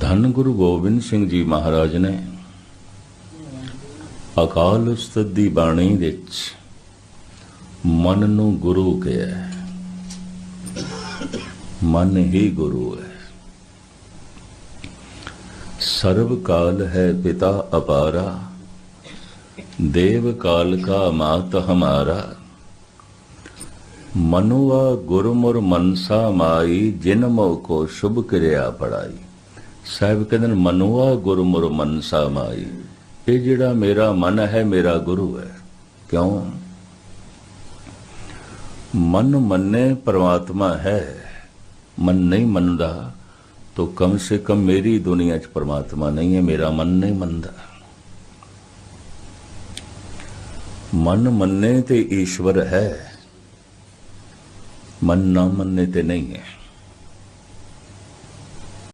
ਧੰਨ ਗੁਰੂ ਗੋਬਿੰਦ ਸਿੰਘ ਜੀ ਮਹਾਰਾਜ ਨੇ ਅਕਾਲ ਉਸਤਤ ਦੀ ਬਾਣੀ ਵਿੱਚ ਮਨ ਨੂੰ ਗੁਰੂ ਕਿਹਾ ਮਨ ਹੀ ਗੁਰੂ ਹੈ। ਸਰਬ ਕਾਲ ਹੈ ਪਿਤਾ ਅਪਾਰਾ, ਦੇਵ ਕਾਲ ਕਾ ਮਾਤ ਹਮਾਰਾ। ਮਨੁਆ ਗੁਰਮੁਰ ਮਨਸਾ ਮਾਈ, ਜਿਨ ਮੋ ਕੋ ਸ਼ੁਭ ਕਿਰਿਆ ਪੜਾਈ। ਸਾਹਿਬ ਕਹਿੰਦੇ ਨੇ ਮਨੁਆ ਗੁਰਮੁਰ ਮਨਸਾ ਮਾਈ ਇਹ ਜਿਹੜਾ ਮੇਰਾ ਮਨ ਹੈ, ਮੇਰਾ ਗੁਰੂ ਹੈ। ਕਿਉਂ? ਮਨ ਮੰਨੇ ਪ੍ਰਮਾਤਮਾ ਹੈ, ਮਨ ਨਹੀਂ ਮੰਨਦਾ, ਤੋ ਕਮ ਸੇ ਕਮ ਮੇਰੀ ਦੁਨੀਆ 'ਚ ਪਰਮਾਤਮਾ ਨਹੀਂ ਹੈ, ਮੇਰਾ ਮਨ ਨਹੀਂ ਮੰਨਦਾ। ਮਨ ਮੰਨੇ ਤੇ ਈਸ਼ਵਰ ਹੈ, ਮਨ ਨਾ ਮੰਨੇ ਤੇ ਨਹੀਂ ਹੈ।